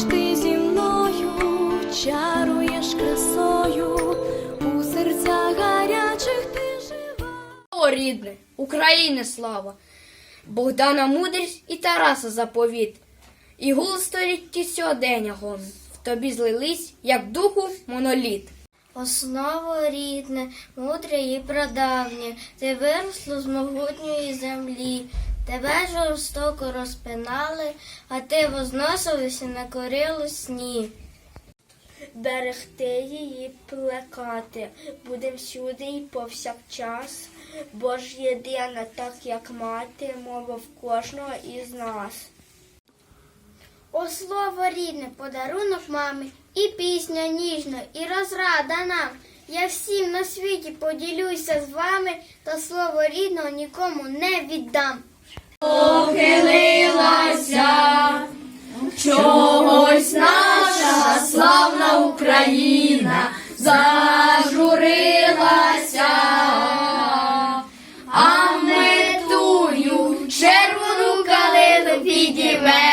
Ніч ти зі мною чаруєш красою у серцях гарячих ти жива. О, рідне, України слава, Богдана мудрість і Тараса заповіт, і гул сторітті сьогодення гон. В тобі злились, як духу, моноліт. Основу рідне, мудре і прадавнє, ти виросло з могутньої землі тебе жорстоко розпинали, а ти возносилися на корилу сні. Берегти її плекати, будем всюди і повсякчас, бо ж єдина, так як мати, мова в кожного із нас. О слово рідне, подарунок мамі, і пісня ніжна, і розрада нам. Я всім на світі поділюся з вами, та слово рідного нікому не віддам. Похилилася чогось наша славна Україна зажурилася, а ми тую червону калину підіве.